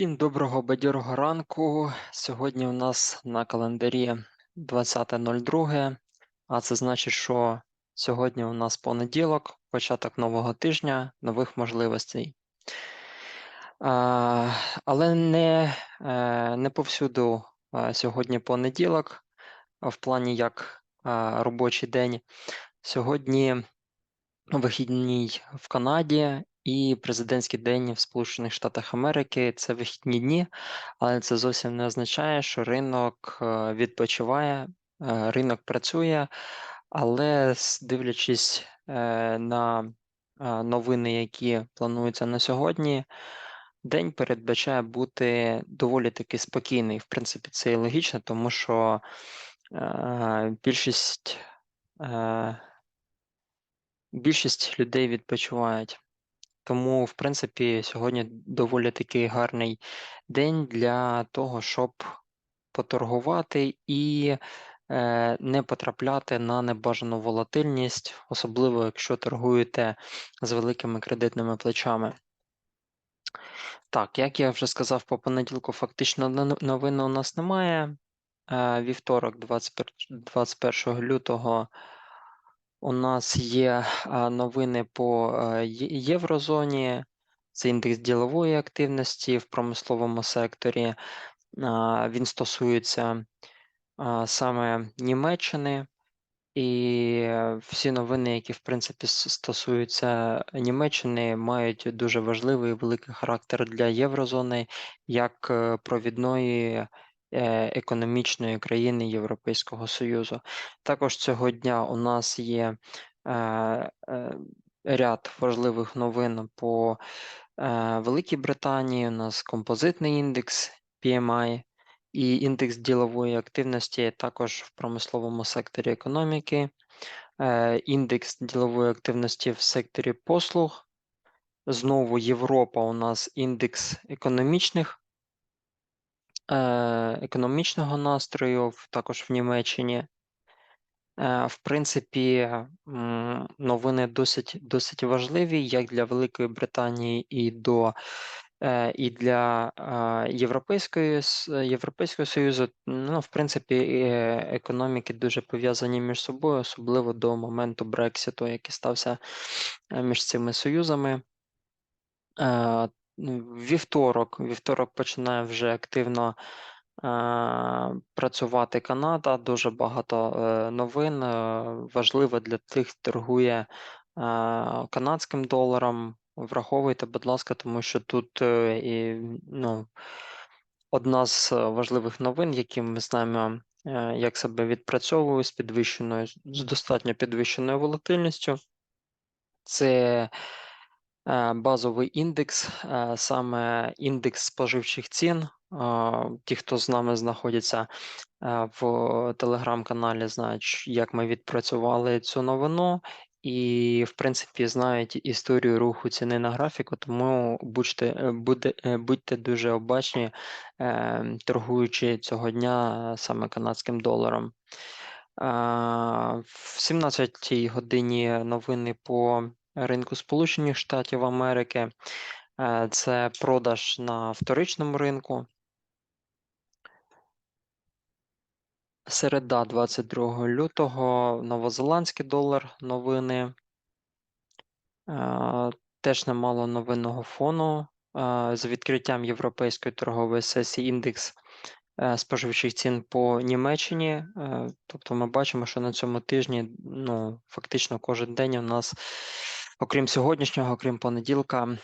Всім доброго бадьорого ранку. Сьогодні у нас на календарі 20.02, а це значить, що сьогодні у нас понеділок, початок нового тижня, нових можливостей. Але не, е, не повсюду сьогодні понеділок, в плані як робочий день. Сьогодні вихідний в Канаді і президентський день в Сполучених Штатах Америки це вихідні дні, але це зовсім не означає, що ринок е, відпочиває, е, ринок працює, але дивлячись е, на новини, які плануються на сьогодні, день передбачає бути доволі таки спокійний. В принципі, це і логічно, тому що більшість. Більшість людей відпочивають. Тому, в принципі, сьогодні доволі такий гарний день для того, щоб поторгувати і е, не потрапляти на небажану волатильність, особливо якщо торгуєте з великими кредитними плечами. Так, як я вже сказав, по понеділку фактично но- новин у нас немає. Е, Вівторок, 21 21 лютого, у нас є новини по е, Єврозоні. Це індекс ділової активності в промисловому секторі. Він стосується саме Німеччини. І е, всі новини, які в принципі стосуються Німеччини, мають дуже важливий і великий характер для Єврозони як е, провідної е, економічної країни Європейського Союзу. Також цього дня у нас є е, е, ряд важливих новин по е, Великій Британії. У нас композитний індекс PMI і індекс ділової активності також в промисловому секторі економіки, е, індекс ділової активності в секторі послуг. Знову Європа у нас індекс економічних, е, економічного настрою, також в Німеччині. Е, В принципі, новини досить, досить важливі як для Великої Британії і до е, і для е, Європейської Європейського Союзу. Ну, в принципі, економіки дуже пов'язані між собою, особливо до моменту Брекситу, який стався між цими союзами. Вівторок, вівторок починає вже активно працювати Канада. Дуже багато е, новин. е, Важливо для тих, хто торгує е, канадським доларом. Враховуйте, будь ласка, тому що тут е, і, ну, одна з е, важливих новин, які ми знаємо, е, як себе відпрацьовує з підвищеною, з достатньо підвищеною волатильністю. Це е, базовий індекс, е, саме індекс споживчих цін. Ті, хто з нами знаходяться е, в телеграм-каналі, знають, як ми відпрацювали цю новину, і, в принципі, знають історію руху ціни на графіку, тому будьте, е, буде, е, будьте дуже обачні, торгуючи цього дня саме канадським доларом. В 17-й годині новини по ринку Сполучених Штатів Америки. Це продаж на вторичному ринку. Середа 22 лютого, новозеландський долар новини. Е, Теж немало новинного фону. Е, З відкриттям європейської торгової сесії індекс е, споживчих цін по Німеччині. Тобто ми бачимо, що на цьому тижні ну, фактично кожен день у нас, окрім сьогоднішнього, окрім понеділка,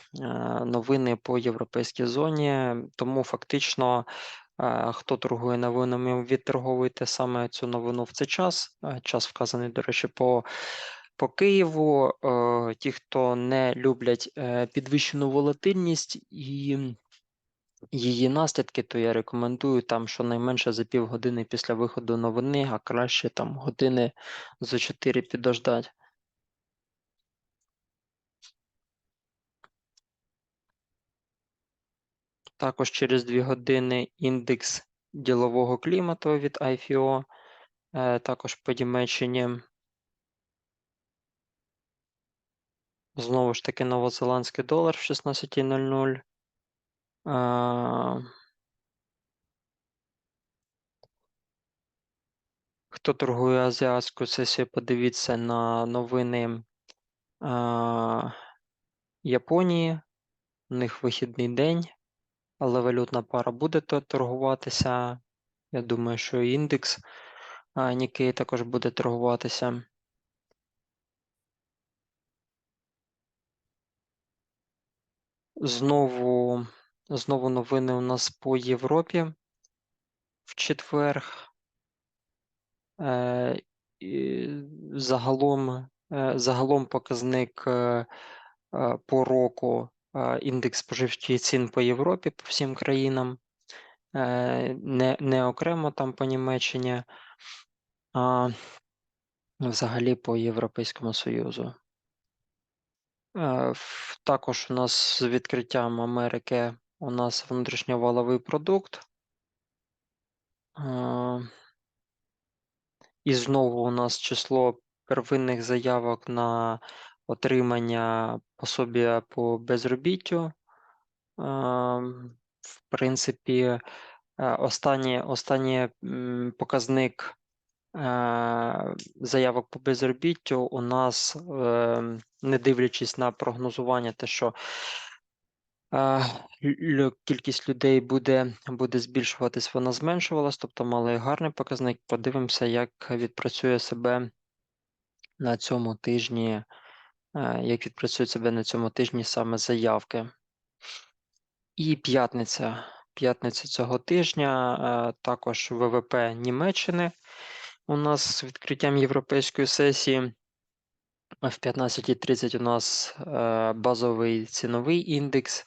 новини по європейській зоні. Тому фактично, хто торгує новинами, відторговуйте саме цю новину в цей час. Час вказаний, до речі, по. По Києву, ті, хто не люблять е, підвищену волатильність і її наслідки, то я рекомендую там щонайменше за півгодини після виходу новини, а краще там години за 4 підождати. Також через 2 години індекс ділового клімату від IFO, е, також по Німеччині. Знову ж таки, новозеландський долар в 16.00. Хто торгує азіатську сесію, подивіться на новини Японії. У них вихідний день, але валютна пара буде торгуватися. Я думаю, що індекс Nikkei також буде торгуватися. Знову, знову новини у нас по Європі в четвер. Е, загалом, е, загалом показник е, по року індекс споживчих цін по Європі по всім країнам, е, не, не окремо там по Німеччині, а взагалі по Європейському Союзу. Е, Також у нас з відкриттям Америки у нас внутрішньоваловий продукт. Е, І знову у нас число первинних заявок на отримання пособія по безробіттю. Ем, В принципі, е, останній останній показник е, заявок по безробіттю у нас, ем, не дивлячись на прогнозування, те, що е, кількість людей буде, буде збільшуватись, вона зменшувалась, тобто мали гарний показник. Подивимося, як відпрацює себе на цьому тижні, е, як відпрацюють себе на цьому тижні саме заявки. І п'ятниця. П'ятниця цього тижня е, також ВВП Німеччини. У нас з відкриттям європейської сесії. В 15.30 у нас е, базовий ціновий індекс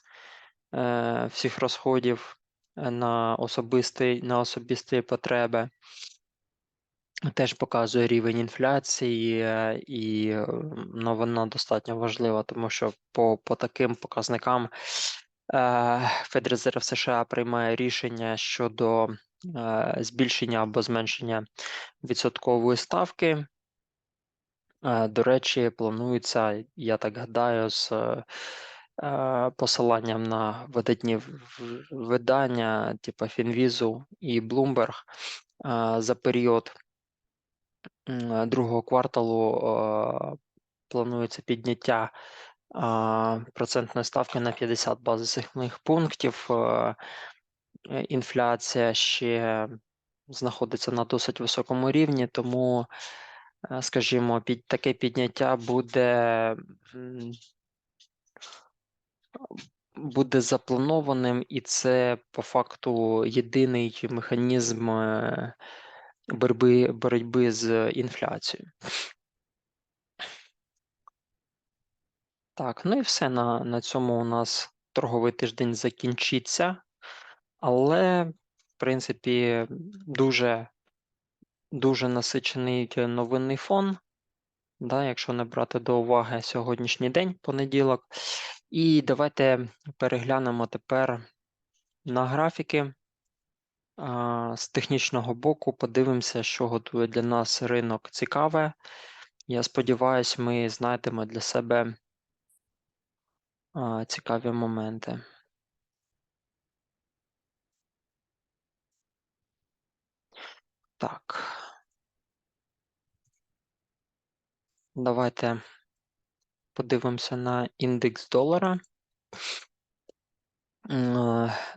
е, всіх розходів е, на особистий, на особисті потреби. Теж показує рівень інфляції, е, і е, ну, вона достатньо важлива, тому що по, по таким показникам е, Федрезерв США приймає рішення щодо е, збільшення або зменшення відсоткової ставки. Е, До речі, планується, я так гадаю, з посиланням на видатні видання, типу Фінвізу і Bloomberg, за період другого кварталу планується підняття процентної ставки на 50 базисних пунктів. Е, Інфляція ще знаходиться на досить високому рівні, тому, е, скажімо, під таке підняття буде, буде запланованим, і це по факту єдиний механізм е, боротьби, боротьби з інфляцією. Так, ну і все на, на цьому у нас торговий тиждень закінчиться, але, в принципі, дуже, дуже насичений новинний фон, да, якщо не брати до уваги сьогоднішній день, понеділок. І давайте переглянемо тепер на графіки. З технічного боку подивимося, що готує для нас ринок цікаве. Я сподіваюся, ми знайдемо для себе цікаві моменти. Так. Давайте подивимося на індекс долара.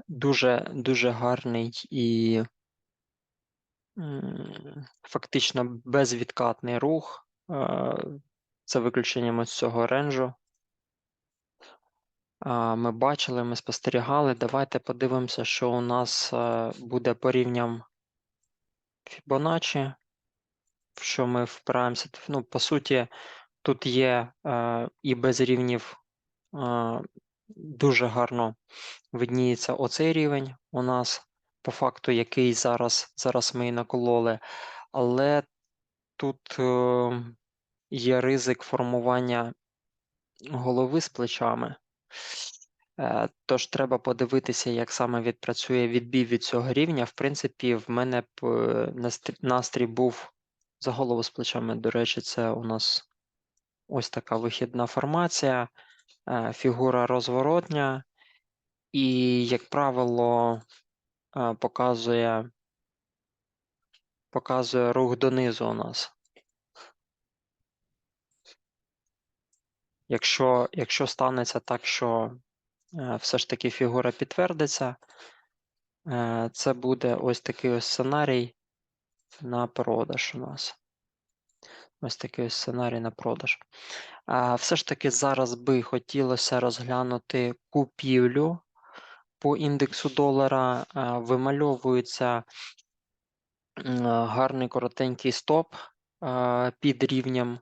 Дуже, дуже гарний і фактично безвідкатний рух. За виключенням ось цього ренжу. Ми бачили, ми спостерігали. Давайте подивимося, що у нас буде по рівням Fibonacci, що ми впираємося. Ну, по суті, тут є і без рівнів дуже гарно видніється оцей рівень у нас, по факту, який зараз, зараз ми і накололи, але тут е, є ризик формування голови з плечами. Е, Тож треба подивитися, як саме відпрацює відбій від цього рівня. В принципі, в мене б е, настрій, був за голову з плечами. До речі, це у нас ось така вихідна формація, фігура розворотня. і, як правило, е, показує, показує рух донизу у нас. Якщо, якщо станеться так, що е, все ж таки фігура підтвердиться, е, це буде ось такий ось сценарій на продаж у нас. Ось такий ось сценарій на продаж. А, Все ж таки зараз би хотілося розглянути купівлю по індексу долара. Вимальовується гарний коротенький стоп під рівнем,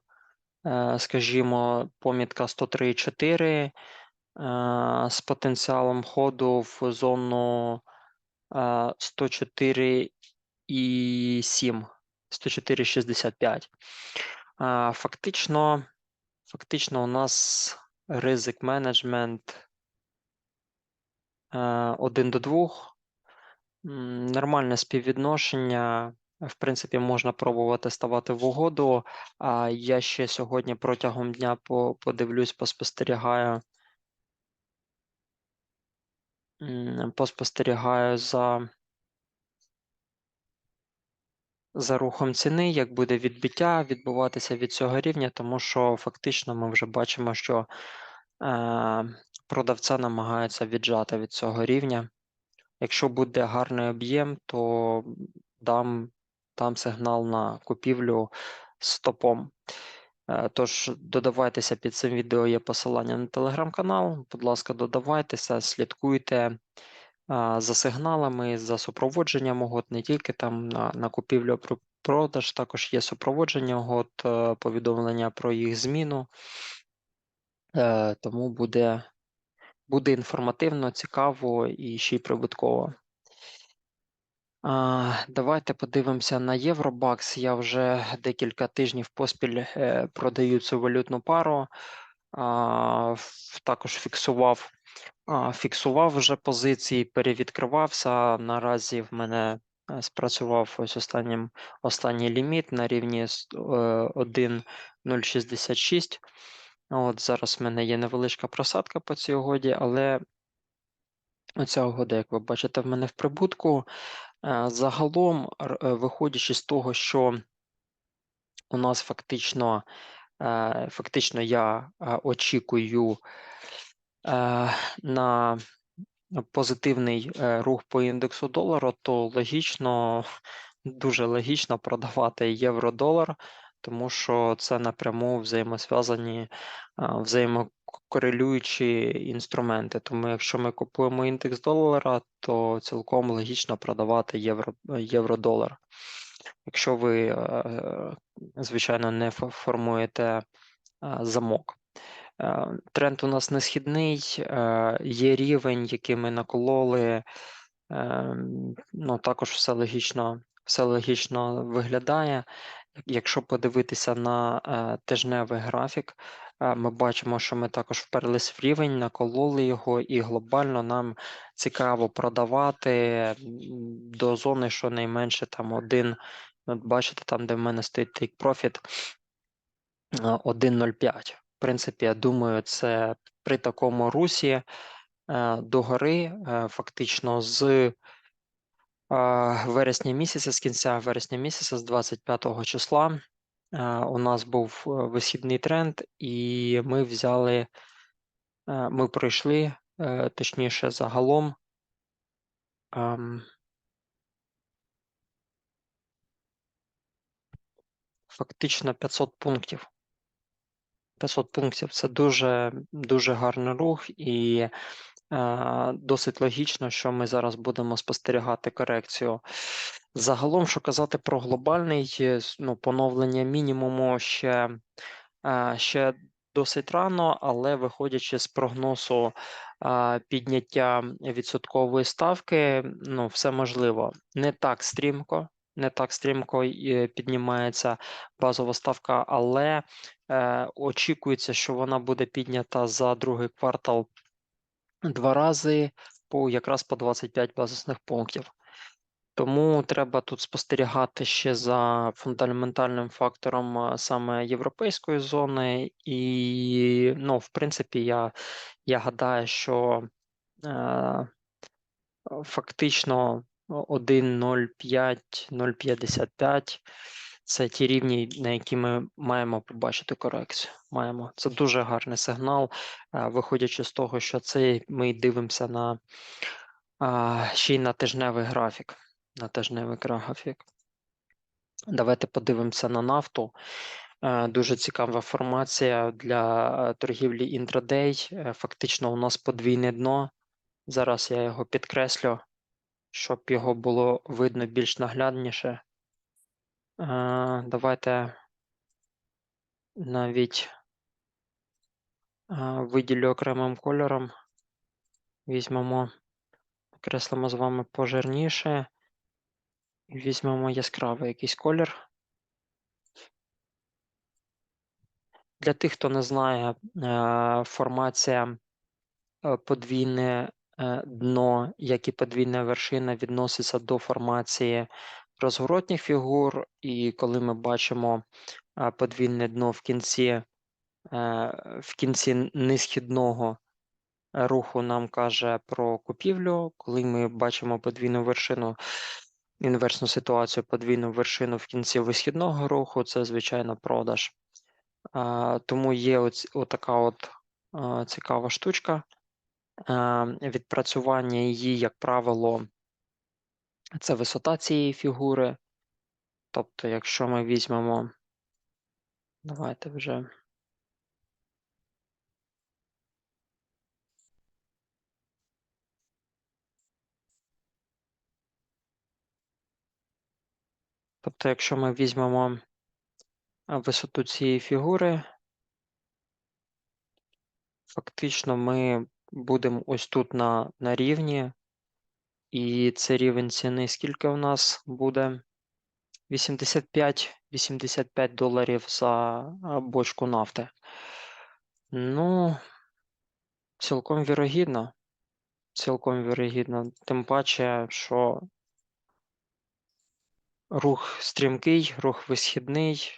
е, скажімо, помітка 103,4 з потенціалом ходу в зону а, 104,7, 104,65. Фактично, фактично у нас ризик менеджмент 1 до 2. Нормальне співвідношення. В принципі, можна пробувати ставати в угоду. Я ще сьогодні протягом дня подивлюсь, поспостерігаю. Поспостерігаю за, за рухом ціни, як буде відбиття відбуватися від цього рівня, тому що фактично ми вже бачимо, що е, продавця намагається віджати від цього рівня. Якщо буде гарний об'єм, то дам, дам сигнал на купівлю стопом. Е, Тож додавайтеся під цим відео є посилання на телеграм-канал. Будь ласка, додавайтеся, слідкуйте за сигналами, за супроводженням угод, не тільки там на, на купівлю про продаж, також є супроводження угод, е, повідомлення про їх зміну. Е, Тому буде, буде інформативно, цікаво і ще й прибутково. Давайте подивимося на Євробакс. Я вже декілька тижнів поспіль е, продаю цю валютну пару. Також фіксував, фіксував вже позиції, перевідкривався. Наразі в мене е, спрацював ось останнім, останній ліміт на рівні е, 1,066. От зараз в мене є невеличка просадка по цій угоді, але оця угода, як ви бачите, в мене в прибутку. Е, Загалом, е, виходячи з того, що у нас фактично, е, фактично я е, очікую е, на позитивний е, рух по індексу долару, то логічно, дуже логічно продавати євро-долар, тому що це напряму взаємосв'язані, е, взаємокорелюючі інструменти. Тому якщо ми купуємо індекс долара, то цілком логічно продавати євро, євро-долар. Якщо ви, е, звичайно, не формуєте е, замок. Е, Тренд у нас не східний, е, є рівень, який ми накололи. е, Ну, також все логічно, все логічно виглядає. Якщо подивитися на е, тижневий графік, ми бачимо, що ми також вперлись в рівень, накололи його, і глобально нам цікаво продавати до зони, щонайменше там один. От бачите, там, де в мене стоїть take profit, е, 1,05. Принципі, я думаю, це при такому русі е, догори, е, фактично з е, вересня місяця, з кінця вересня місяця, з 25 числа, у нас був висхідний тренд, і ми взяли, ми пройшли, точніше, загалом. ем, Фактично 500 пунктів. 500 пунктів це дуже дуже гарний рух, і е, досить логічно, що ми зараз будемо спостерігати корекцію. Загалом, що казати про глобальний е, ну, поновлення мінімуму ще, е, ще досить рано, але виходячи з прогнозу е, підняття відсоткової ставки, ну, все можливо. Не так стрімко, не так стрімко е, піднімається базова ставка, але Е, Очікується, що вона буде піднята за другий квартал два рази по якраз по 25 базисних пунктів. Тому треба тут спостерігати ще за фундаментальним фактором саме європейської зони, і, ну, в принципі, я, я гадаю, що Е, Фактично 1,05, 0,55 це ті рівні, на які ми маємо побачити корекцію. Маємо. Це дуже гарний сигнал, е, виходячи з того, що це ми дивимося на ще й на тижневий графік. На тижневий графік. Давайте подивимося на нафту. Е, Дуже цікава формація для е, торгівлі інтрадей. Фактично, у нас подвійне дно. Зараз я його підкреслю, щоб його було видно більш наглядніше. Е, Давайте навіть е, виділю окремим кольором. Візьмемо, окреслимо з вами пожирніше. Візьмемо яскравий якийсь колір. Для тих, хто не знає, е, формація подвійне дно, як і подвійна вершина, відноситься до формації розворотних фігур, і коли ми бачимо е, подвійне дно в кінці, е, в кінці несхідного руху, нам каже про купівлю. Коли ми бачимо подвійну вершину, інверсну ситуацію, подвійну вершину в кінці висхідного руху, це звичайно продаж. Тому є оць, отака от цікава штучка. Відпрацювання її, як правило, це висота цієї фігури. Тобто, якщо ми візьмемо, давайте вже. Тобто, якщо ми візьмемо висоту цієї фігури, фактично ми будемо ось тут на, на рівні, і це рівень ціни, скільки у нас буде? 85-85 доларів за бочку нафти. Ну, цілком вірогідно. Цілком вірогідно. Тим паче, що рух стрімкий, рух висхідний.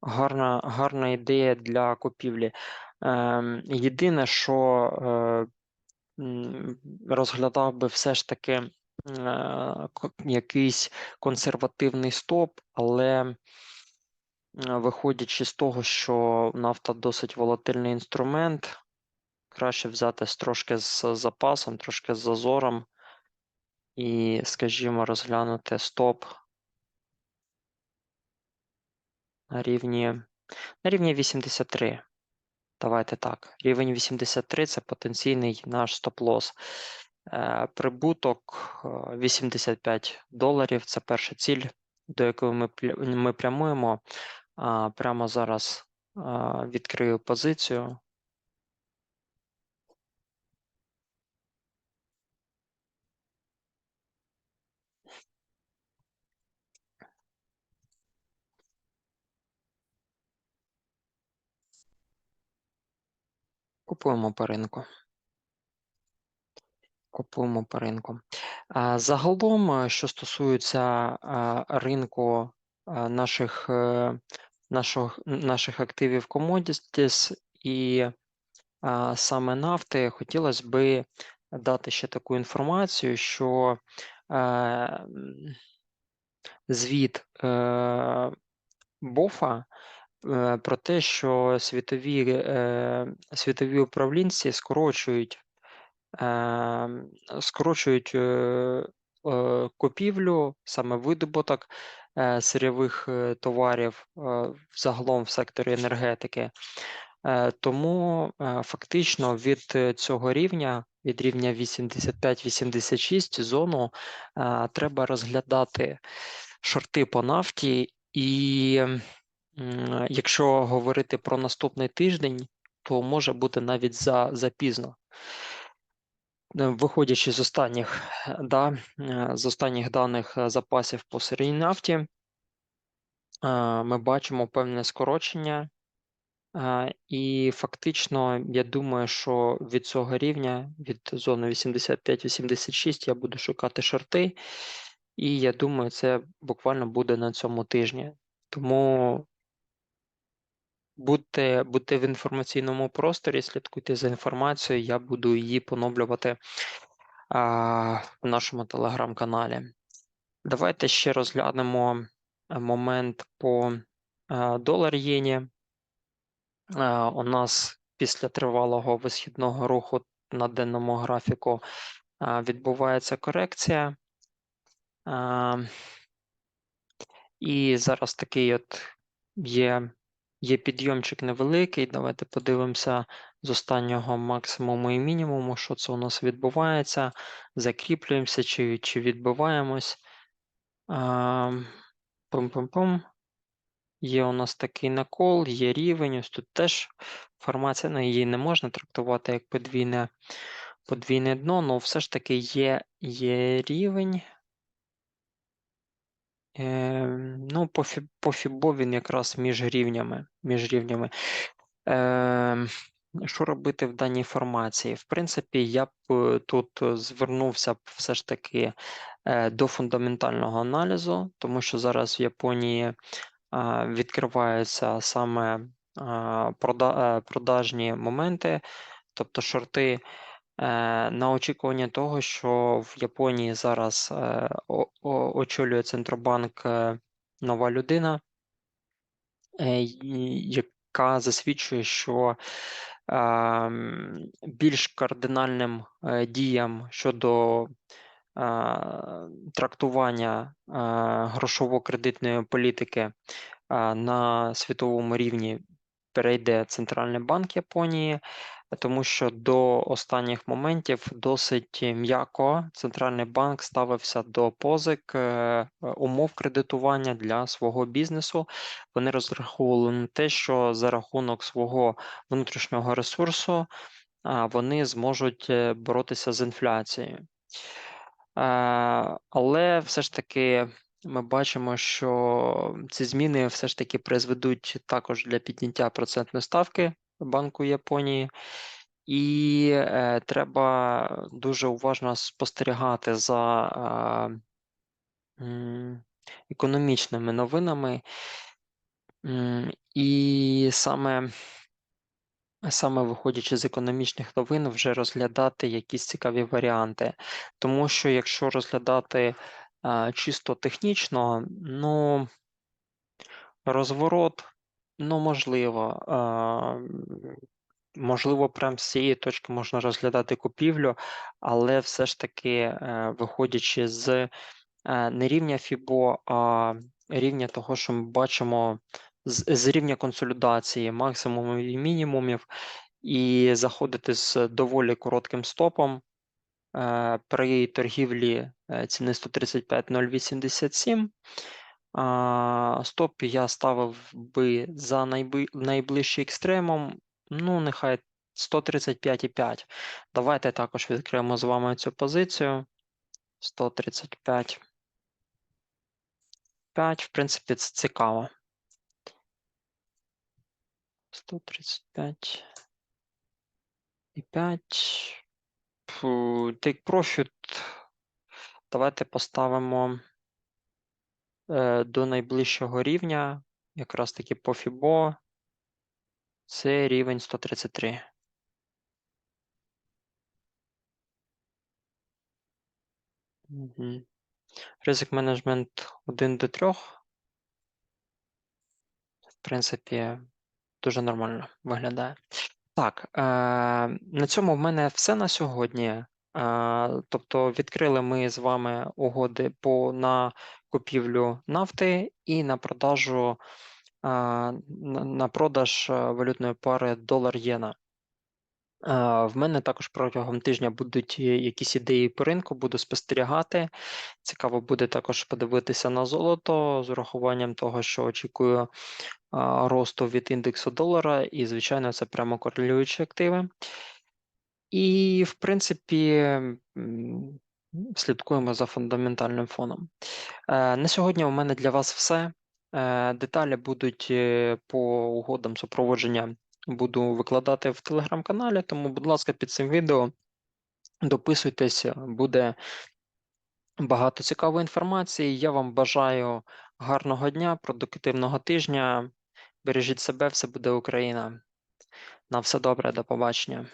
Гарна, гарна ідея для купівлі. Ем, Єдине, що е, розглядав би все ж таки е, якийсь консервативний стоп, але е, виходячи з того, що нафта досить волатильний інструмент, краще взяти трошки з запасом, трошки з зазором і, скажімо, розглянути стоп на рівні, на рівні 83. Давайте так. Рівень 83 це потенційний наш стоп-лос. Е, Прибуток е, 85 доларів це перша ціль, до якої ми, ми прямуємо. Прямо зараз відкрию позицію. Купуємо по ринку. Купуємо по ринку. Загалом, е, що стосується ринку наших, е, наших, наших активів commodities і саме нафти, хотілося би дати ще таку інформацію, що е, звіт е, БОФа е, про те, що світові, е, світові управлінці скорочують е, скорочують е, е, купівлю, саме видобуток е, сирьових е, товарів е, загалом в секторі енергетики. Е, Тому е, фактично від е, цього рівня, від рівня 85-86 зону, е, треба розглядати шорти по нафті, і якщо говорити про наступний тиждень, то може бути навіть за, запізно. Виходячи з останніх, да, е, з останніх даних е, запасів по сирій нафті, е, ми бачимо певне скорочення, і фактично, я думаю, що від цього рівня, від зони 85-86, я буду шукати шорти, і я думаю, це буквально буде на цьому тижні. Тому будьте, будьте в інформаційному просторі, слідкуйте за інформацією, я буду її поновлювати а, в нашому телеграм-каналі. Давайте ще розглянемо е, момент по е, долар єні. Е, У нас після тривалого висхідного руху на денному графіку відбувається корекція. І зараз такий от є, є підйомчик невеликий. Давайте подивимося з останнього максимуму і мінімуму, що це у нас відбувається. Закріплюємося чи, чи відбиваємось. Пум-пум-пум. Є у нас такий накол, є рівень. Ось тут теж формація, ну, її не можна трактувати як подвійне, подвійне дно, але все ж таки є, є рівень. Е, ну, по, фі, по фібо він якраз між рівнями. Між рівнями. Е, що робити в даній формації? В принципі, я б е, тут звернувся б все ж таки е, до фундаментального аналізу, тому що зараз в Японії відкриваються саме е, продажні моменти, тобто шорти. Е, На очікування того, що в Японії зараз е, очолює Центробанк е, нова людина, яка засвідчує, що ем, більш кардинальним діям щодо трактування грошово-кредитної політики на світовому рівні перейде Центральний банк Японії, тому що до останніх моментів досить м'яко Центральний банк ставився до позик е, умов кредитування для свого бізнесу. Вони розраховували на те, що за рахунок свого внутрішнього ресурсу вони зможуть е, боротися з інфляцією. Е, Але все ж таки ми бачимо, що ці зміни все ж таки призведуть також для підняття процентної ставки Банку Японії, і е, треба дуже уважно спостерігати за е, економічними новинами. І саме Саме виходячи з економічних новин, вже розглядати якісь цікаві варіанти. Тому що якщо розглядати а, чисто технічно, ну розворот, ну можливо, можливо, прям з цієї точки можна розглядати купівлю, але все ж таки, е, виходячи з е, не рівня ФІБО, а рівня того, що ми бачимо з, з рівня консолідації максимумів і мінімумів, і заходити з доволі коротким стопом е, при торгівлі ціни 135,087. Стоп я ставив би за найближчий екстремум, ну, нехай 135,5. Давайте також відкриємо з вами цю позицію. 135. 5, в принципі, це цікаво. 135 і 5. Take profit. Давайте поставимо до найближчого рівня, якраз таки по FIBO. Це рівень 133. Угу. Ризик менеджмент 1 до 3. В принципі, дуже нормально виглядає. Так, е, на цьому в мене все на сьогодні. Е, тобто відкрили ми з вами угоди по на купівлю нафти і на продажу е, на, продаж е, валютної пари долар-єна. Е, в мене також протягом тижня будуть якісь ідеї по ринку, буду спостерігати. Цікаво буде також подивитися на золото з урахуванням того, що очікую росту від індексу долара, і, звичайно, це прямо корелюючі активи. І, в принципі, слідкуємо за фундаментальним фоном. Е, На сьогодні у мене для вас все. Е, Деталі будуть е, по угодам супроводження буду викладати в телеграм-каналі, тому, будь ласка, під цим відео дописуйтесь, буде багато цікавої інформації. Я вам бажаю гарного дня, продуктивного тижня. Бережіть себе, все буде Україна. На все добре, до побачення.